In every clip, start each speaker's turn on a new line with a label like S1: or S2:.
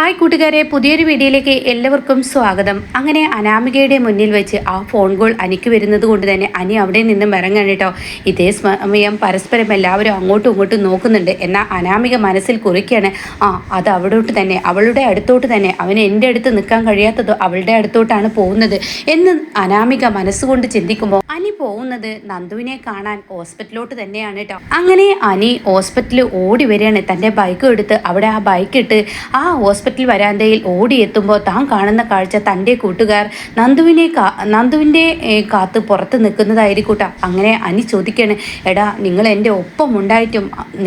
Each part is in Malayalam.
S1: ഹായ് കൂട്ടുകാരെ പുതിയൊരു വീഡിയോയിലേക്ക് എല്ലാവർക്കും സ്വാഗതം. അങ്ങനെ അനാമികയുടെ മുന്നിൽ വെച്ച് ആ ഫോൺ കോൾ അനിക്ക് വരുന്നത് കൊണ്ട് തന്നെ അനി അവിടെ നിന്നും ഇറങ്ങാൻ കേട്ടോ. ഇതേ സമയം പരസ്പരം എല്ലാവരും അങ്ങോട്ടും ഇങ്ങോട്ടും നോക്കുന്നുണ്ട്. എന്നാൽ അനാമിക മനസ്സിൽ കുറിക്കുകയാണ് ആ അത് അവിടോട്ട് തന്നെ. അവളുടെ അടുത്തോട്ട് തന്നെ. അവന് എന്റെ അടുത്ത് നിൽക്കാൻ കഴിയാത്തതോ അവളുടെ അടുത്തോട്ടാണ് പോകുന്നത്. എന്ന് അനാമിക മനസ്സുകൊണ്ട് ചിന്തിക്കുമ്പോൾ അനി പോകുന്നത് നന്ദുവിനെ കാണാൻ ഹോസ്പിറ്റലിലോട്ട് തന്നെയാണ് കേട്ടോ. അങ്ങനെ അനി ഹോസ്പിറ്റലിൽ ഓടി വരികയാണ്. തന്റെ ബൈക്ക് എടുത്ത് അവിടെ ആ ബൈക്ക് ഇട്ട് ആ ഹോസ്പിറ്റൽ വരാന്തയിൽ ഓടിയെത്തുമ്പോൾ താൻ കാണുന്ന കാഴ്ച തന്റെ കൂട്ടുകാർ നന്ദുവിനെ നന്ദുവിന്റെ കാത്ത് പുറത്ത് നിൽക്കുന്നതായിരിക്കൂട്ട. അങ്ങനെ അനി ചോദിക്കാണ് എടാ നിങ്ങൾ എന്റെ ഒപ്പം ഉണ്ടായിട്ടും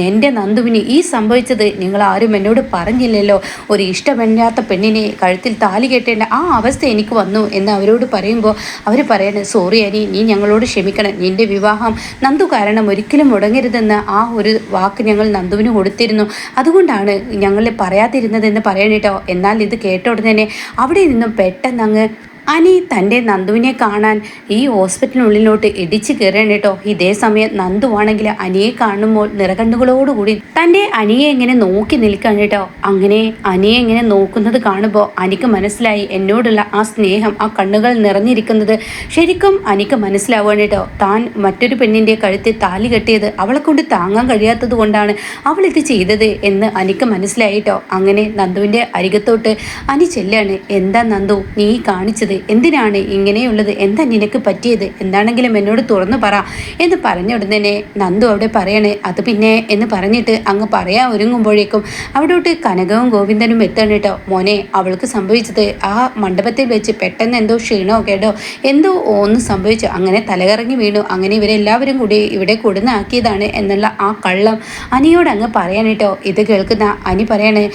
S1: എന്റെ നന്ദുവിന് ഈ സംഭവിച്ചത് നിങ്ങൾ ആരും എന്നോട് പറഞ്ഞില്ലല്ലോ. ഒരു ഇഷ്ടമില്ലാത്ത പെണ്ണിനെ കഴുത്തിൽ താലി കെട്ടേണ്ട ആ അവസ്ഥ എനിക്ക് വന്നു എന്ന് അവരോട് പറയുമ്പോൾ അവർ പറയാണ് സോറി അനി നീ ഞങ്ങളോട് ക്ഷമിക്കണം. നിന്റെ വിവാഹം നന്ദു കാരണം ഒരിക്കലും മുടങ്ങരുതെന്ന് ആ ഒരു വാക്ക് ഞങ്ങൾ നന്ദുവിന് കൊടുത്തിരുന്നു. അതുകൊണ്ടാണ് ഞങ്ങൾ പറയാതിരുന്നതെന്ന് പറയണേട്ടോ എന്നാൽ ഇത് കേട്ട ഉടനെ അവിടെ നിന്നും പെട്ടെന്ന് അങ്ങ് അനി തന്റെ നന്ദുവിനെ കാണാൻ ഈ ഹോസ്പിറ്റലിനുള്ളിലോട്ട് ഇടിച്ചു കയറണം കേട്ടോ. ഇതേ സമയം നന്ദുവാണെങ്കിൽ അനിയെ കാണുമ്പോൾ നിറകണ്ണുകളോടുകൂടി തന്റെ അനിയെ എങ്ങനെ നോക്കി നിൽക്കാൻ കേട്ടോ. അങ്ങനെ അനിയെ എങ്ങനെ നോക്കുന്നത് കാണുമ്പോൾ അനിക്ക് മനസ്സിലായി എന്നോടുള്ള ആ സ്നേഹം ആ കണ്ണുകൾ നിറഞ്ഞിരിക്കുന്നത് ശരിക്കും അനിക്ക് മനസ്സിലാവുകയാണ് കേട്ടോ. താൻ മറ്റൊരു പെണ്ണിന്റെ കഴുത്തിൽ താലി കെട്ടിയത് അവളെ കൊണ്ട് താങ്ങാൻ കഴിയാത്തത് കൊണ്ടാണ് അവൾ ഇത് ചെയ്തത് എന്ന് അനിക്ക് മനസ്സിലായിട്ടോ അങ്ങനെ നന്ദുവിന്റെ അരികത്തോട്ട് അനി ചെല്ലാണ് എന്താ നന്ദു നീ കാണിച്ചത് എന്തിനാണ് ഇങ്ങനെയുള്ളത്? എന്താ നിനക്ക് പറ്റിയത്? എന്താണെങ്കിലും എന്നോട് തുറന്നു പറ എന്ന് പറഞ്ഞ ഉടനെ നന്ദു അവിടെ പറയണേ അത് പിന്നെ എന്ന് പറഞ്ഞിട്ട് അങ്ങ് പറയാൻ ഒരുങ്ങുമ്പോഴേക്കും അവിടോട്ട് കനകവും ഗോവിന്ദനും എത്തണം കേട്ടോ മോനെ അവൾക്ക് സംഭവിച്ചത് ആ മണ്ഡപത്തിൽ വെച്ച് പെട്ടെന്ന് എന്തോ ക്ഷീണോ കേട്ടോ എന്തോ ഒന്ന് സംഭവിച്ചു. അങ്ങനെ തലകറങ്ങി വീണു. അങ്ങനെ ഇവരെല്ലാവരും കൂടി ഇവിടെ കൊടുന്നാക്കിയതാണ് എന്നുള്ള ആ കള്ളം അനിയോട് അങ്ങ് പറയാൻ കേട്ടോ ഇത് കേൾക്കുന്ന അനി പറയണേ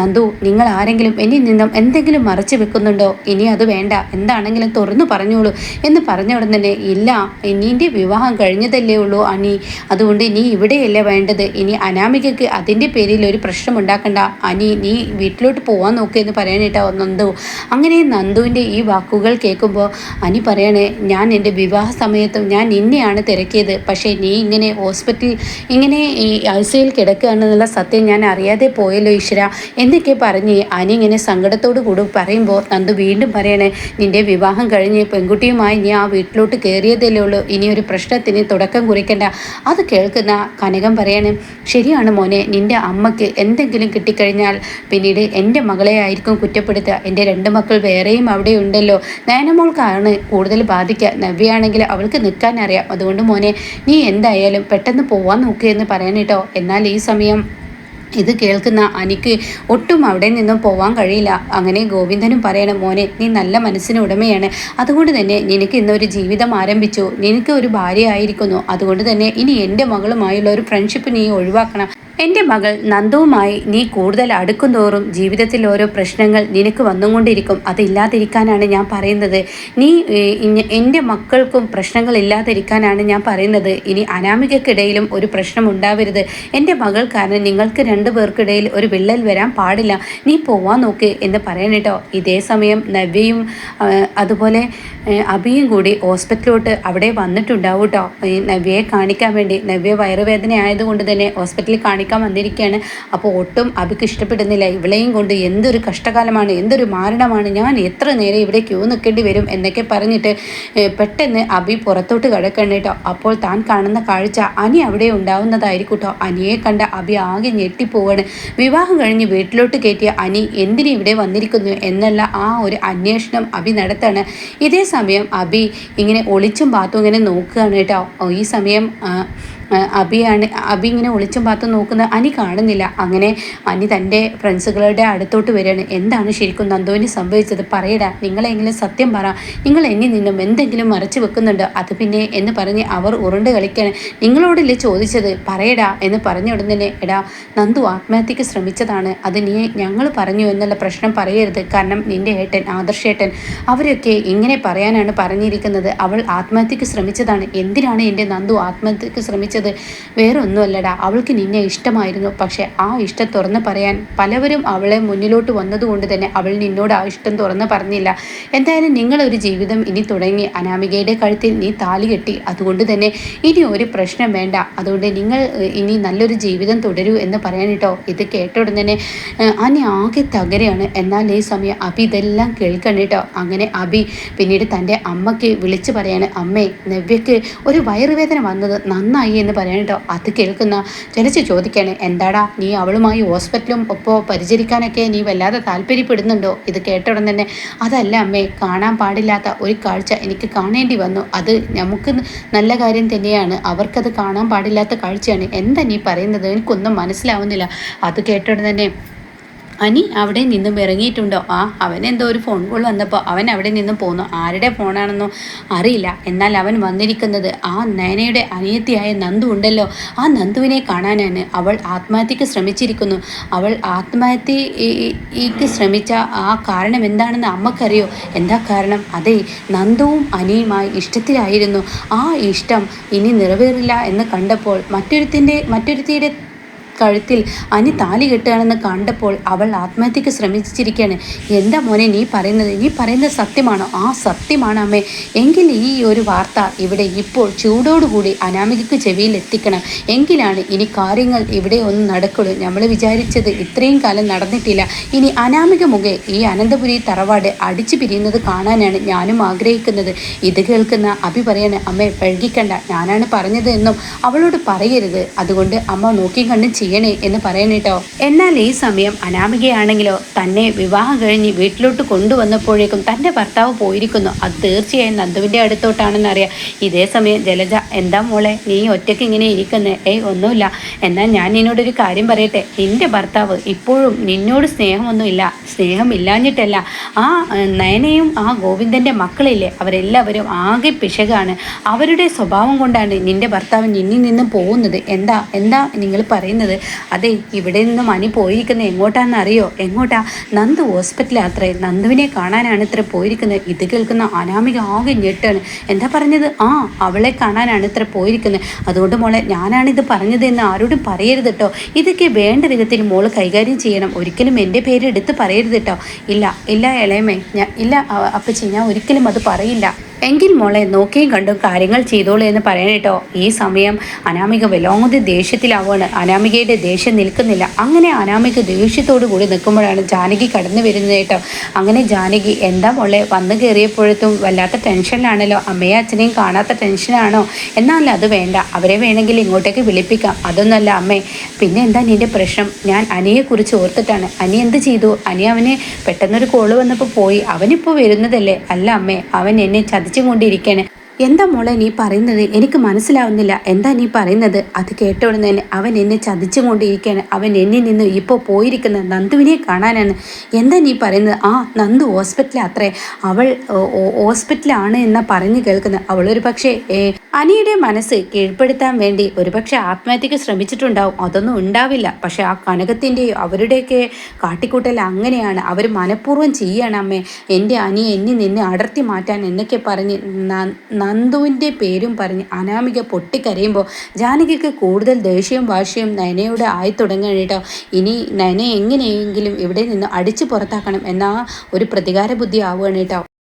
S1: നന്ദു നിങ്ങൾ ആരെങ്കിലും എന്നിൽ നിന്നും എന്തെങ്കിലും മറച്ചു വെക്കുന്നുണ്ടോ? ഇനി അത് വേണ്ട. എന്താണെങ്കിലും തുറന്നു പറഞ്ഞോളൂ എന്ന് പറഞ്ഞ ഉടൻ തന്നെ ഇല്ല ഇനിന്റെ വിവാഹം കഴിഞ്ഞതല്ലേ ഉള്ളൂ അനി. അതുകൊണ്ട് നീ ഇവിടെയല്ലേ വേണ്ടത്? ഇനി അനാമികയ്ക്ക് അതിന്റെ പേരിൽ ഒരു പ്രശ്നം ഉണ്ടാക്കണ്ട. അനി നീ വീട്ടിലോട്ട് പോകാൻ നോക്കിയെന്ന് എന്ന് പറയാനേട്ടോ നന്ദു. അങ്ങനെ നന്ദുവിന്റെ ഈ വാക്കുകൾ കേൾക്കുമ്പോൾ അനി പറയണേ ഞാൻ എന്റെ വിവാഹ സമയത്തും ഞാൻ നിന്നെയാണ് തിരക്കിയത്. പക്ഷേ നീ ഇങ്ങനെ ഹോസ്പിറ്റൽ ഇങ്ങനെ ഈ ഐസിയിൽ കിടക്കുകയാണെന്നുള്ള സത്യം ഞാൻ അറിയാതെ പോയല്ലോ ഈശ്വര. എന്നൊക്കെ പറഞ്ഞ് അനി ഇങ്ങനെ സങ്കടത്തോടു കൂടി പറയുമ്പോൾ നന്ദു വീണ്ടും പറയണേ നിന്റെ വിവാഹം കഴിഞ്ഞ് പെൺകുട്ടിയുമായി നീ ആ വീട്ടിലോട്ട് കയറിയതല്ലേ ഉള്ളൂ. ഇനി ഒരു പ്രശ്നത്തിന് തുടക്കം കുറിക്കണ്ട. അത് കേൾക്കുന്ന കനകം പറയാണ് ശരിയാണ് മോനെ നിന്റെ അമ്മയ്ക്ക് എന്തെങ്കിലും കിട്ടിക്കഴിഞ്ഞാൽ പിന്നീട് എന്റെ മകളെ ആയിരിക്കും കുറ്റപ്പെടുത്തുക. എന്റെ രണ്ട് മക്കൾ വേറെയും അവിടെ ഉണ്ടല്ലോ നയനമോൾക്കാണ് കൂടുതൽ ബാധിക്കുക. നവ്യയാണെങ്കിൽ അവൾക്ക് നിൽക്കാൻ അറിയാം. അതുകൊണ്ട് മോനെ നീ എന്തായാലും പെട്ടെന്ന് പോവാൻ നോക്കുക എന്ന് പറയാനേട്ടോ എന്നാൽ ഈ സമയം ഇത് കേൾക്കുന്ന അനിക്ക് ഒട്ടും അവിടെ നിന്നും പോവാൻ കഴിയില്ല. അങ്ങനെ ഗോവിന്ദനും പറയണം മോനെ നീ നല്ല മനസ്സിന് ഉടമയാണ്. അതുകൊണ്ട് തന്നെ നിനക്ക് ഇന്നൊരു ജീവിതം ആരംഭിച്ചു. നിനക്ക് ഒരു ഭാര്യ ആയിരിക്കുന്നു അതുകൊണ്ട് തന്നെ ഇനി എന്റെ മകളുമായുള്ള ഒരു ഫ്രണ്ട്ഷിപ്പ് നീ ഒഴിവാക്കണം. എന്റെ മകൾ നന്ദുവുമായി നീ കൂടുതൽ അടുക്കും തോറും ജീവിതത്തിൽ ഓരോ പ്രശ്നങ്ങൾ നിനക്ക് വന്നുകൊണ്ടിരിക്കും. അതില്ലാതിരിക്കാനാണ് ഞാൻ പറയുന്നത്. നീ എന്റെ മക്കൾക്കും പ്രശ്നങ്ങൾ ഇല്ലാതിരിക്കാനാണ് ഞാൻ പറയുന്നത്. ഇനി അനാമികക്കിടയിലും ഒരു പ്രശ്നം ഉണ്ടാവരുത്. എന്റെ മകൾ കാരണം നിങ്ങൾക്ക് രണ്ടു പേർക്കിടയിൽ ഒരു വിള്ളൽ വരാൻ പാടില്ല. നീ പോവാൻ നോക്ക് എന്ന് പറയണേട്ടോ. ഇതേ സമയം നവ്യയും അതുപോലെ അബിയും കൂടി ഹോസ്പിറ്റലിലോട്ട് അവിടെ വന്നിട്ടുണ്ടാവും കേട്ടോ നവ്യയെ കാണിക്കാൻ വേണ്ടി. നവ്യ വയറുവേദന ആയതുകൊണ്ട് തന്നെ ഹോസ്പിറ്റലിൽ കാണിക്കാൻ വന്നിരിക്കുകയാണ് അപ്പോൾ ഒട്ടും അബിക്ക് ഇഷ്ടപ്പെടുന്നില്ല. ഇവളെയും കൊണ്ട് എന്തൊരു കഷ്ടകാലമാണ് എന്തൊരു മാരണമാണ്. ഞാൻ എത്ര നേരം ഇവിടെ ക്യൂ നിൽക്കേണ്ടി വരും എന്നൊക്കെ പറഞ്ഞിട്ട് പെട്ടെന്ന് അഭി പുറത്തോട്ട് കിടക്കണം കേട്ടോ. അപ്പോൾ താൻ കാണുന്ന കാഴ്ച അനി അവിടെ ഉണ്ടാവുന്നതായിരിക്കും കേട്ടോ. അനിയെ കണ്ട അഭി ആകെ ഞെട്ടിപ്പോവാണ്. വിവാഹം കഴിഞ്ഞ് വീട്ടിലോട്ട് കയറ്റിയ അനി എന്തിനു ഇവിടെ വന്നിരിക്കുന്നു എന്നുള്ള ആ ഒരു അന്വേഷണം അഭി നടത്താണ്. ഇതേ സമയം അഭി ഇങ്ങനെ ഒളിച്ചും പാത്തും ഇങ്ങനെ നോക്കുകയാണ് കേട്ടോ. ഈ സമയം ആ, അബി ഇങ്ങനെ ഒളിച്ചും പാത്തും നോക്കുന്ന അനി കാണുന്നില്ല. അങ്ങനെ അനി തന്റെ ഫ്രണ്ട്സുകളുടെ അടുത്തോട്ട് വരികയാണ്. എന്താണ് ശരിക്കും നന്ദുവിന് സംഭവിച്ചത്? പറയടാ നിങ്ങളെങ്കിലും സത്യം പറ. നിങ്ങൾ എന്നിൽ നിന്നും എന്തെങ്കിലും മറച്ചു വെക്കുന്നുണ്ട്? അത് പിന്നെ എന്ന് പറഞ്ഞ് അവർ ഉരുണ്ട് കളിക്കാണ്. നിങ്ങളോടല്ലേ ചോദിച്ചത്? പറയടാ എന്ന് പറഞ്ഞ ഉടൻ തന്നെ എടാ നന്ദു ആത്മഹത്യക്ക് ശ്രമിച്ചതാണ്. അത് നീ ഞങ്ങൾ പറഞ്ഞു എന്നുള്ള പ്രശ്നം പറയരുത്. കാരണം നിന്റെ ഏട്ടൻ ആദർശേട്ടൻ അവരൊക്കെ ഇങ്ങനെ പറയാനാണ് പറഞ്ഞിരിക്കുന്നത്. അവൾ ആത്മഹത്യക്ക് ശ്രമിച്ചതാണ്. എന്തിനാണ് എന്റെ നന്ദു ആത്മഹത്യക്ക് ശ്രമിച്ചത്? വിചാരിച്ചത് വേറെ ഒന്നുമല്ലടാ അവൾക്ക് നിന്നെ ഇഷ്ടമായിരുന്നു. പക്ഷെ ആ ഇഷ്ടം തുറന്ന് പറയാൻ പലവരും അവളെ മുന്നിലോട്ട് വന്നതുകൊണ്ട് തന്നെ അവൾ നിന്നോട് ആ ഇഷ്ടം തുറന്ന് പറഞ്ഞില്ല. എന്തായാലും നിങ്ങളൊരു ജീവിതം ഇനി തുടങ്ങി. അനാമികയുടെ കഴുത്തിൽ നീ താലി കെട്ടി. അതുകൊണ്ട് തന്നെ ഇനി ഒരു പ്രശ്നം വേണ്ട. അതുകൊണ്ട് നിങ്ങൾ ഇനി നല്ലൊരു ജീവിതം തുടരൂ എന്ന് പറയാനിട്ടോ ഇത് കേട്ട ഉടൻ തന്നെ അനി ആകെ തകരയാണ്. എന്നാൽ ഈ സമയം അബി ഇതെല്ലാം കേൾക്കണിട്ടോ അങ്ങനെ അബി പിന്നീട് തന്റെ അമ്മയ്ക്ക് വിളിച്ചു പറയാണ് അമ്മേ നവ്യക്ക് ഒരു വയറുവേദന വന്നത് നന്നായി എന്ന് പറയാനിട്ടോ അത് കേൾക്കുന്ന ജനിച്ച് ചോദിക്കുകയാണ് എന്താടാ നീ അവളുമായി ഹോസ്പിറ്റലും ഒപ്പോ പരിചരിക്കാനൊക്കെ നീ വല്ലാതെ താല്പര്യപ്പെടുന്നുണ്ടോ? ഇത് കേട്ട ഉടൻ തന്നെ അതല്ല അമ്മേ കാണാൻ പാടില്ലാത്ത ഒരു കാഴ്ച എനിക്ക് കാണേണ്ടി വന്നു. അത് നമുക്ക് നല്ല കാര്യം തന്നെയാണ്. അവർക്കത് കാണാൻ പാടില്ലാത്ത കാഴ്ചയാണ്. എന്താ നീ പറയുന്നത്? എനിക്കൊന്നും മനസ്സിലാവുന്നില്ല. അത് കേട്ടോടെ തന്നെ അനി അവിടെ നിന്നും ഇറങ്ങിയിട്ടുണ്ടോ? ആ അവൻ എന്തോ ഒരു ഫോൺ കോൾ വന്നപ്പോൾ അവൻ അവിടെ നിന്നും പോന്നു. ആരുടെ ഫോണാണെന്നോ അറിയില്ല. എന്നാൽ അവൻ വന്നിരിക്കുന്നത് ആ നയനയുടെ അനിയത്തിയായ നന്ദു ഉണ്ടല്ലോ. ആ നന്ദുവിനെ കാണാനാണ് അവൾ ആത്മഹത്യക്ക് ശ്രമിച്ചിരിക്കുന്നു. അവൾ ആത്മഹത്യക്ക് ശ്രമിച്ച ആ കാരണം എന്താണെന്ന് അമ്മക്കറിയോ? എന്താ കാരണം? അതെ നന്ദുവും അനിയുമായി ഇഷ്ടത്തിലായിരുന്നു. ആ ഇഷ്ടം ഇനി നിറവേറില്ല എന്ന് കണ്ടപ്പോൾ മറ്റൊരുത്തിന്റെ മറ്റൊരുത്തിയുടെ കഴുത്തിൽ അനി താലി കെട്ടുകയാണെന്ന് കണ്ടപ്പോൾ അവൾ ആത്മഹത്യക്ക് ശ്രമിച്ചിരിക്കുകയാണ്. എന്താ മോനെ നീ പറയുന്നത്? നീ പറയുന്നത് സത്യമാണോ? ആ സത്യമാണ് അമ്മേ. എങ്കിൽ ഈ ഒരു വാർത്ത ഇവിടെ ഇപ്പോൾ ചൂടോടുകൂടി അനാമികയ്ക്ക് ചെവിയിൽ എത്തിക്കണം. എങ്കിലാണ് ഇനി കാര്യങ്ങൾ ഇവിടെ ഒന്ന് നടക്കുള്ളൂ. നമ്മൾ വിചാരിച്ചത് ഇത്രയും കാലം നടന്നിട്ടില്ല. ഇനി അനാമിക മുഖേ ഈ അനന്തപുരി തറവാട് അടിച്ചു പിരിയുന്നത് കാണാനാണ് ഞാനും ആഗ്രഹിക്കുന്നത്. ഇത് കേൾക്കുന്ന അഭി പറയാണ് അമ്മേ പഴുകിക്കണ്ട. ഞാനാണ് പറഞ്ഞത് എന്നും അവളോട് പറയരുത്. അതുകൊണ്ട് അമ്മ നോക്കി കണ്ടും ചെയ്യണേ എന്ന് പറയണേട്ടോ എന്നാൽ ഈ സമയം അനാമികയാണെങ്കിലോ തന്നെ വിവാഹം കഴിഞ്ഞ് വീട്ടിലോട്ട് കൊണ്ടുവന്നപ്പോഴേക്കും തന്റെ ഭർത്താവ് പോയിരിക്കുന്നു. അത് തീർച്ചയായും നന്ദുവിന്റെ അടുത്തോട്ടാണെന്ന് അറിയാം. ഇതേ സമയം ജലജ എന്താ മോളെ നീ ഒറ്റയ്ക്ക് ഇങ്ങനെ ഇരിക്കുന്നു? ഏയ് ഒന്നുമില്ല. എന്നാൽ ഞാൻ നിന്നോടൊരു കാര്യം പറയട്ടെ. നിന്റെ ഭർത്താവ് ഇപ്പോഴും നിന്നോട് സ്നേഹമൊന്നുമില്ല. സ്നേഹം ഇല്ലാഞ്ഞിട്ടല്ല ആ നയനയും ആ ഗോവിന്ദന്റെ മക്കളില്ലേ? അവരെല്ലാവരും ആകെ പിശകാണ്. അവരുടെ സ്വഭാവം കൊണ്ടാണ് നിന്റെ ഭർത്താവ് നിന്നിൽ നിന്നും പോകുന്നത്. എന്താ എന്താ നിങ്ങൾ പറയുന്നത്? അതെ ഇവിടെ നിന്ന് മണി പോയിരിക്കുന്നത് എങ്ങോട്ടാണെന്നറിയോ? എങ്ങോട്ടാ? നന്ദു ഹോസ്പിറ്റലിൽ അത്രേ. നന്ദുവിനെ കാണാനാണ് ഇത്ര പോയിരിക്കുന്നത്. ഇത് കേൾക്കുന്ന അനാമിക ആകെ ഞെട്ടാണ്. എന്താ പറഞ്ഞത്? ആ അവളെ കാണാനാണ് ഇത്ര പോയിരിക്കുന്നത്. അതുകൊണ്ട് മോളെ ഞാനാണ് ഇത് പറഞ്ഞത് എന്ന് ആരോടും പറയരുത് കേട്ടോ ഇതൊക്കെ വേണ്ട വിധത്തിൽ മോൾ കൈകാര്യം ചെയ്യണം. ഒരിക്കലും എന്റെ പേര് എടുത്ത് പറയരുത് കേട്ടോ ഇല്ല ഇല്ല ഇളയമേ ഞാൻ ഇല്ല അപ്പച്ചി ഞാൻ ഒരിക്കലും അത് പറയില്ല. എങ്കിൽ മോളെ നോക്കിയും കണ്ടും കാര്യങ്ങൾ ചെയ്തോളൂ എന്ന് പറയണേട്ടോ ഈ സമയം അനാമിക വല്ലാതെ ദേഷ്യത്തിലാവുകയാണ്. അനാമികയുടെ ദേഷ്യം നിൽക്കുന്നില്ല. അങ്ങനെ അനാമിക ദേഷ്യത്തോടു കൂടി നിൽക്കുമ്പോഴാണ് ജാനകി കടന്നു വരുന്നത് കേട്ടോ. അങ്ങനെ ജാനകി എന്താ മോളെ വന്നു കയറിയപ്പോഴത്തും വല്ലാത്ത ടെൻഷനിലാണല്ലോ അമ്മയും അച്ഛനെയും കാണാത്ത ടെൻഷനാണോ എന്നാൽ അത് വേണ്ട. അവരെ വേണമെങ്കിൽ ഇങ്ങോട്ടേക്ക് വിളിപ്പിക്കാം. അതൊന്നല്ല അമ്മേ. പിന്നെ എന്താ നിന്റെ പ്രശ്നം? ഞാൻ അനിയെക്കുറിച്ച് ഓർത്തിട്ടാണ്. അനി എന്ത് ചെയ്തു? അനി അവന് പെട്ടെന്നൊരു കോൾ വന്നപ്പോൾ പോയി. അവനിപ്പോൾ വരുന്നതല്ലേ? അല്ല അമ്മേ അവൻ എന്നെ ചതി കൊണ്ടിരിക്കുകയാണ് എന്താ മോളെ നീ പറയുന്നത്? എനിക്ക് മനസ്സിലാവുന്നില്ല. എന്താ നീ പറയുന്നത്? അത് കേട്ടോടുന്ന തന്നെ അവൻ എന്നെ ചതിച്ചുകൊണ്ടിരിക്കുകയാണ് അവൻ എന്നിൽ നിന്ന് ഇപ്പോൾ പോയിരിക്കുന്ന നന്ദുവിനെ കാണാനാണ്. എന്താ നീ പറയുന്നത്? ആ നന്ദു ഹോസ്പിറ്റലിൽ അത്രേ. അവൾ ഹോസ്പിറ്റലാണ് എന്നാ പറഞ്ഞു കേൾക്കുന്നത്. അവളൊരു പക്ഷേ അനിയുടെ മനസ്സ് കീഴ്പ്പെടുത്താൻ വേണ്ടി ഒരുപക്ഷെ ആത്മഹത്യക്ക് ശ്രമിച്ചിട്ടുണ്ടാവും. അതൊന്നും ഉണ്ടാവില്ല. പക്ഷെ ആ കനകത്തിന്റെയോ അവരുടെയൊക്കെ കാട്ടിക്കൂട്ടൽ അങ്ങനെയാണ്. അവർ മനഃപൂർവം ചെയ്യണം അമ്മേ. എന്റെ അനി എന്നെ നിന്നെ അടർത്തി മാറ്റാൻ എന്നൊക്കെ പറഞ്ഞ് നന്ദുവിന്റെ പേരും പറഞ്ഞ് അനാമിക പൊട്ടിക്കരയുമ്പോൾ ജാനകിക്ക് കൂടുതൽ ദേഷ്യവും വാശിയും നയനയോട് ആയി തുടങ്ങുകയാണ് കേട്ടോ. ഇനി നയനെ എങ്ങനെയെങ്കിലും ഇവിടെ നിന്ന് അടിച്ചു പുറത്താക്കണം എന്ന ഒരു പ്രതികാര ബുദ്ധി ആവുകയാണ് കേട്ടോ.